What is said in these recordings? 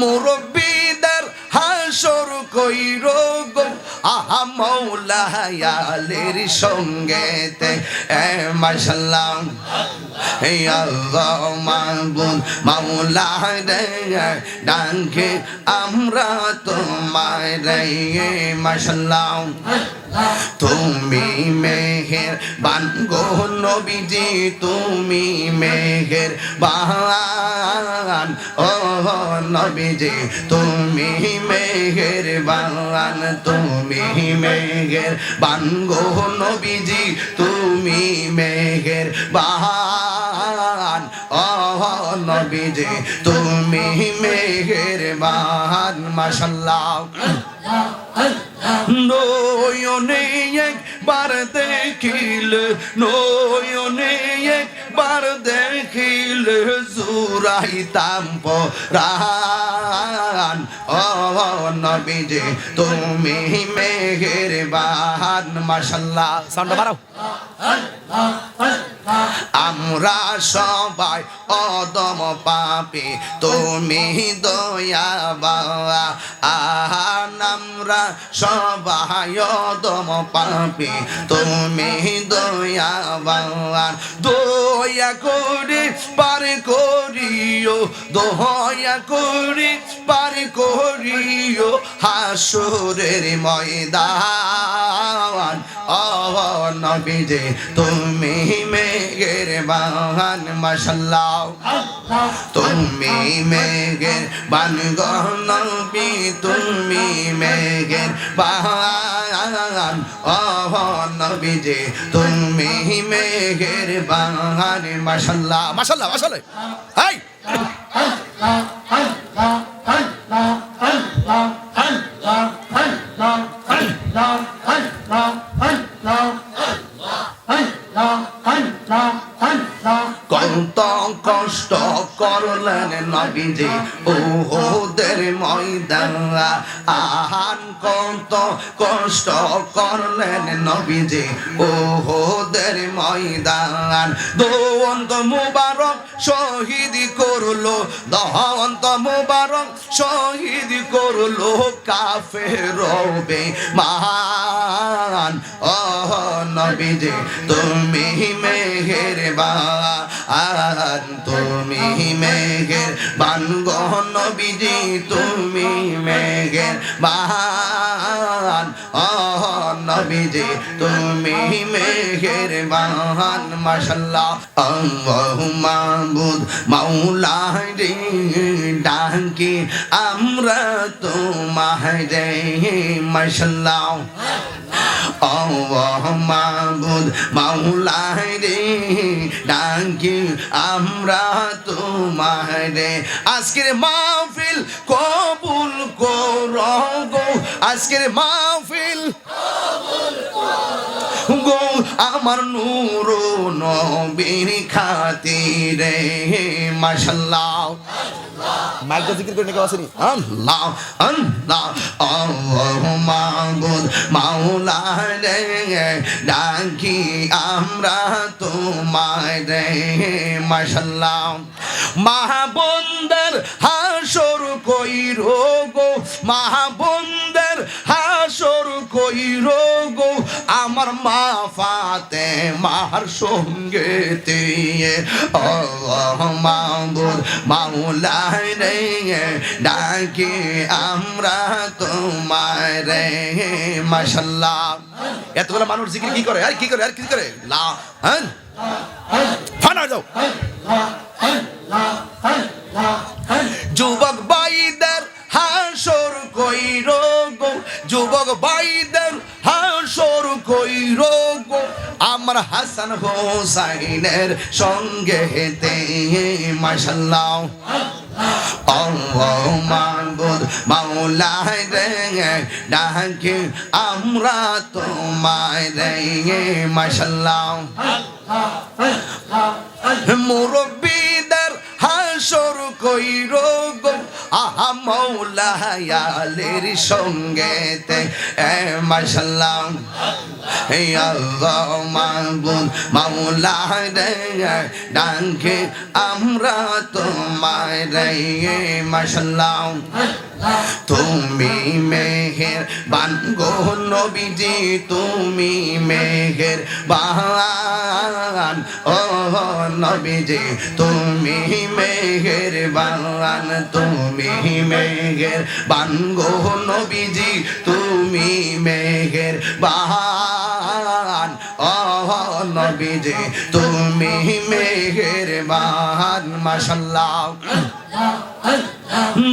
মুরব্বীদের হাসর কইর গো। আহা মৌলায়ালের সঙ্গেতে, এ মাহবুব মাওলা রে ডাকে আমরা তোমায় রে মাশাল্লাহ। তুমি মেহের বান গো নবীজি, তুমি মেহের বান ও নবীজি, তুমি মেহের বান তুমি মেহের বান গো নবীজি, তুমি মেঘের বান। ও নবীজি, তুমি মেহের বান, মাশাল্লাহ। নয়নে একবার দেখিল, নয়নে একবার দেখিল, জুরাইতাম পরান ও নবীজি তুমি মেঘের বাহান মাশাল্লাহ সাউন্ড বাড়াও আমরা সবাই অদম পাপি, তুমি দয়া বাবা আহান, আমরা সবাই অদম পাপি, তুমি দয়া বাবা দয়া করে পার করিও, দয়া করে পার করিও হাসুরের ময়দান। ও নবীজে, তুমি মেঘের বাহান মাসাল্লাহ তুমি মেঘের বান গনবী তুমি মেঘের বাহান ও নবীজে, তুমি মেঘের বাহান মাসাল্লাহ মাসাল্লাহ মাসাল্লাহ হাই! কত নবীজি ওদের ময়দান আহান কত কষ্ট করলেন নবীজি। ওদের ময়দান দোয়ন্ত মুবারক শহীদ করল দহন্ত মুবারক শহীদ করল কাফের রবে মহান ও নবীজি, তুমি মেহের বান তুমি মেঘের বান বিজি তুমি মেঘের ও নবীজি তুমি মেঘের বান মাশাল্লাহ, আল্লাহ মাহবুদ মাওলা রে ডাকি আমরা তোমারে মাশাল্লাহ, আল্লাহ মাহবুদ মাওলা রে ডাকি আমরা তোমারে আজকের মাহফিল কবুল করো আজকের মাহফিল আমার নূর নবীর খাতিরে মাশাল্লাহ। মাইকটা জিকির করে নাকি আসেনি আল্লাহ আল্লাহ আল্লাহ মাহবুদ মাওলা রে ডাকি আমরা তোমায় রে মাশাল্লাহ। মাহবুন্দর হাসর কই রোগো মাহবুন্দর হাসর কই রোগো আমার মা ফাতে মার সঙ্গে দিয়ে আল্লাহ মাহবুদ মাওলা রে ডাকি আমরা তোমায় রে মাশাল্লাহ। এতগুলো মানুষ জিকির কি করে? আর কি করে? আর কি করে? লা হ্যাঁ ফানা যুবক বাইদের হাসর কইর যুবক বাইদের আমার হাসান হোসাইনের সঙ্গে হেতে মাসাল্লাহ আল্লাহ মাহবুদ মাওলা রে ডাকে, আমরা তোমায় রে মাশাল্লাহ মুরব্বীদের হাসর কইর গো, আহা মৌলায়ালের সঙ্গেতে। এ মাশাল্লাহ, হে আল্লাহ মাগুন মাওলা রে ডাকে, আমরা তোমায় রে মাশাল্লাহ। তুমি মেহের বান গো নবীজি, তুমি মেহের বান ও নবীজি, তুমি মেহের বান তুমি মেঘের বান গো নবীজি, তুমি মেঘের বান ও নবীজি, তুমি মেঘের বান মাশাল্লাহ।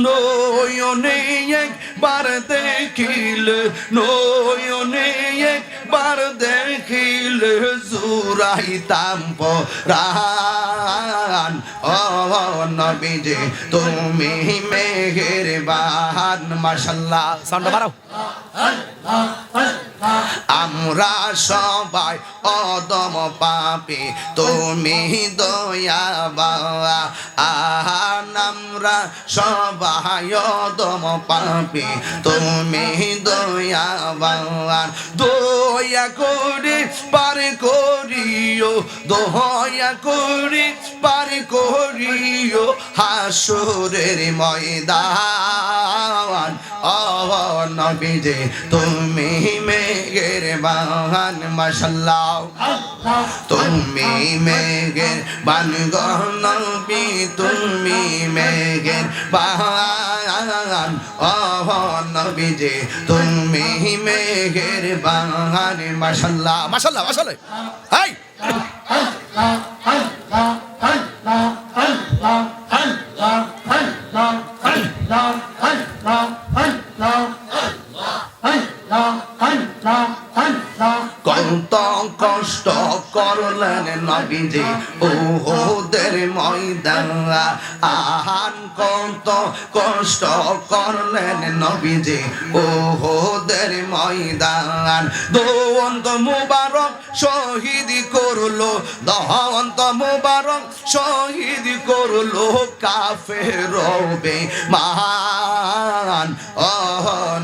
নয়নে একবার দেখিল নয়নে একবার দেখিল জুরাইতাম পরান ও নবীজি তুমি মেঘের বাহান মাশাল্লাহ। সাউন্ড বাড়াও। আমরা সবাই অদম পাপি, তুমি দয়া বাবা আমরা সবাই অদম পাপি, তুমি দয়া বাবা দয়া করে পার করিও, দয়া করে পার করিও হাসুরের ময়দান। নবীজি, তুমি মেঘের বাহান মাশাল্লাহ তুমি মেঘের বান নবী, তুমি মেঘের বাহান ও নবীজি, তুমি মেঘের বাহান মাশাল্লাহ মাশাল্লাহ মাশাল্লাহ হাই! stock করলেন নবীজি ওদের ময়দান। আহান কত কষ্ট করলেন নবীজি ময়দান। মুবারক শহীদ করল দহন্ত মুবারক শহীদ করল রবে মান ও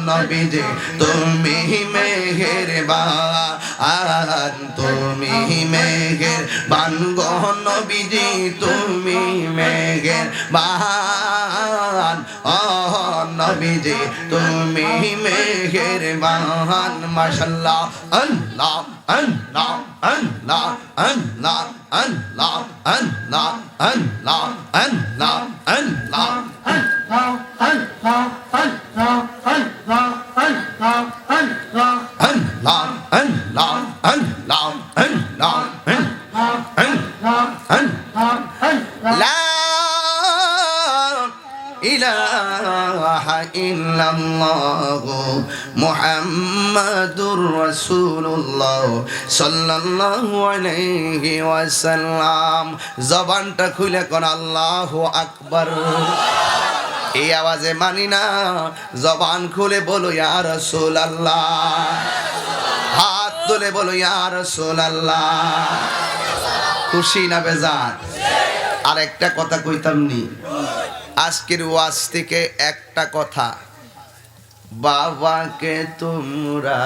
নবীজি, তুমি মেহের বান তুমি মেঘের বান গহ নবীজি তুমি মেঘের বান ও নবীজি তুমি মেঘের বান মাশাল্লাহ আল্লাহ আল্লাহ আল্লাহ আল্লাহ আল্লাহ আল্লাহ আল্লাহ আল্লাহ আল্লাহ আল্লাহ আল্লাহ আল্লাহ আল্লাহ আল্লাহ মুহাম্মাদুর রাসূলুল্লাহ সাল্লাল্লাহু আলাইহি ওয়াসাল্লাম জবানটা খুলে কোন আল্লাহু আকবার। এই আওয়াজে মানি না, জবান খুলে বলো, ইয়া রাসূলুল্লাহ। হাত তুলে বলো, ইয়া রাসূলুল্লাহ। খুশি না বেজার? আর একটা কথা কইতাম নি, আজকের ওয়াজ থেকে একটা কথা, বাবাকে তোমরা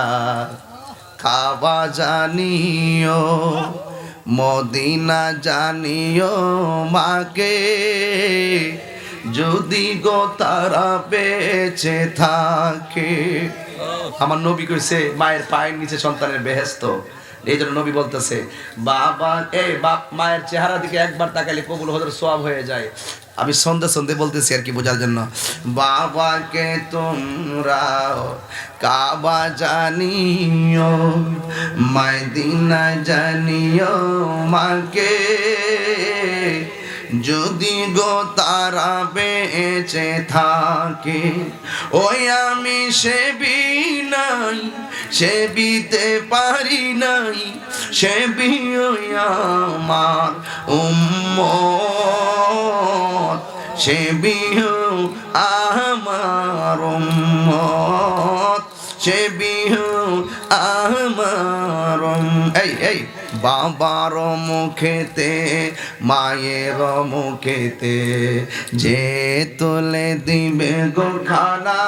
খাওয়া জানিও, মদিনা জানিও মাকে। যদি গো তারা বেঁচে থাকে। আমার নবী কইছে, মায়ের পায়ের নিচে সন্তানের বেহেস্ত এই জন্য নবী বলতেছে, বাবা এই বাপ, মায়ের চেহারা দিকে একবার তাকালে কবুল হজর সোয়াব হয়ে যায়। আমি সন্ধে সন্ধে বলতেছি আর কি বোঝার জন্য। বাবাকে তোমরা কাবা জানিও মাইদিনা জানিও মাকে। যদি গো তারা বেঁচে থাকে, ওই আমি সেবি নাই, সেবিতে পারি নাই, সেবি ওই আমার উম্মত, সেবি আমার উম্মত, সেবি আমার এই এই। বাবার মুখেতে, মায়ের মুখেতে যে তুলে দিবে গো খানা,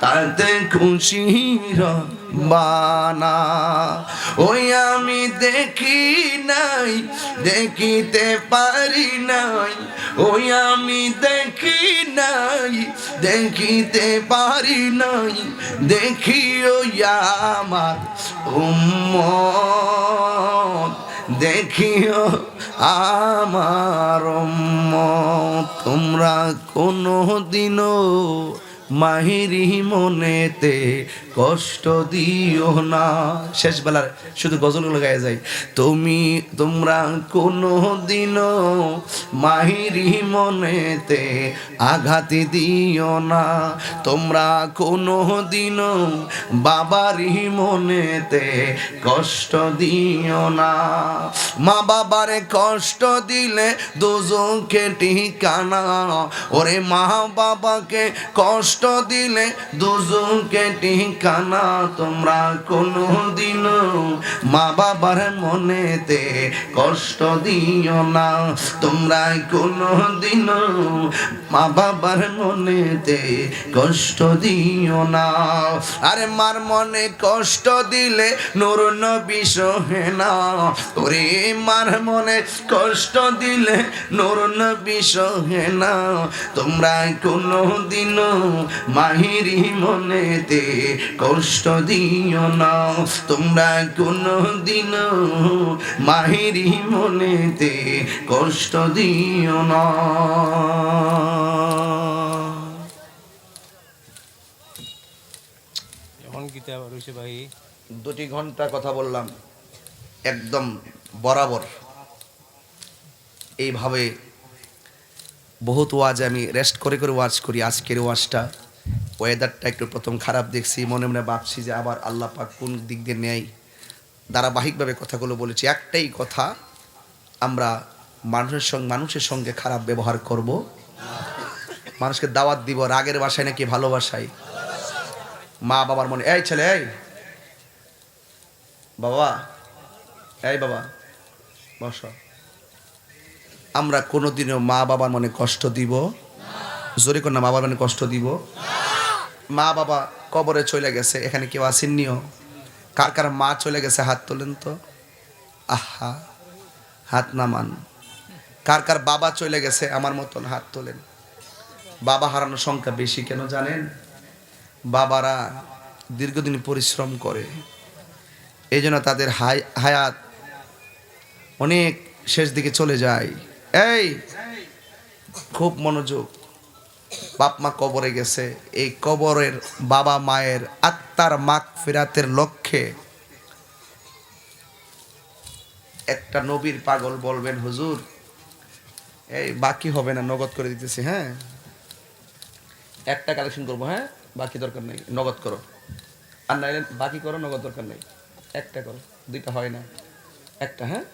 তাতে খুশির বানা। ওই আমি দেখি নাই, দেখিতে পারি নাই। ওই আমি দেখি নাই, দেখিতে পারি নাই। দেখি ওই আমার উম্মত দেখিও আমার উম্মত। তোমরা কোনো দিনও মাহিরি মনেতে কষ্ট দিও না। শেষ বেলার শুধু গজলগুলো গায়ে যায়। তুমি, তোমরা কোনো দিনও মাহিরি মনেতে আঘাত দিও না। তোমরা কোনো দিনও বাবারই মনেতে কষ্ট দিও না। মা বাবারে কষ্ট দিলে দুজনকে ঠিকানা, ওরে মা বাবাকে কষ্ট দিলে দুজনকে ঠিকানা তোমরা কোনো দিন মা বাবার মনেতে কষ্ট দিও না। তোমরা কোনো দিন মা বাবার মনেতে কষ্ট দিও না। আরে মার মনে কষ্ট দিলে নুর নবী সহে না। ওরে মার মনে কষ্ট দিলে নুর নবী সহে না। তোমরা কোনো দিন মাহিরি মনেতে কষ্ট দিও না। তোমরা কোনো দিন মাহিরি মনেতে কষ্ট দিও না। দুটি ঘণ্টা কথা বললাম একদম বরাবর। এইভাবে বহুত ওয়াজ আমি রেস্ট করে করে ওয়াজ করি আজকের ওয়াজটা। ওয়েদারটা একটু প্রথম খারাপ দেখছি, মনে মনে ভাবছি যে আবার আল্লাহ পাক কোন দিক দিয়ে নেয়। ধারাবাহিকভাবে কথাগুলো বলেছি, একটাই কথা, আমরা মানুষের সঙ্গে মানুষের সঙ্গে খারাপ ব্যবহার করব। মানুষকে দাওয়াত দিব, রাগের বাসায় নাকি ভালোবাসায়। মা বাবার মনে, এই ছেলে, এই! বাবা এই বাবা, বস। আমরা কোনোদিনও মা বাবার মনে কষ্ট দিব? জোরে কোন মা বাবার মনে কষ্ট দিব? মা বাবা কবরে চলে গেছে, এখানে কেউ আসেননিও? কার কার মা চলে গেছে, হাত তোলেন তো। আহা, হাত নামান। কার কার বাবা চলে গেছে, আমার মতন হাত তোলেন। বাবা হারানোর সংখ্যা বেশি কেন জানেন? বাবারা দীর্ঘদিন পরিশ্রম করে। এই জন্য তাদের হায়াত অনেক শেষ দিকে চলে যায়। এই, খুব মনোযোগ। বাপ মা কবরে গেছে। এই কবরের বাবা মায়ের আত্মার মাক ফেরাতের লক্ষ্যে একটা নবীর পাগল বলবেন, হুজুর, এই বাকি হবে না, নগদ করে দিতেছি হ্যাঁ? একটা কালেকশন করব হ্যাঁ? বাকি দরকার নেই, নগদ করো। আর নাইলে বাকি করো, নগদ দরকার নেই। একটা করো, দুইটা হয় না। একটা হ্যাঁ?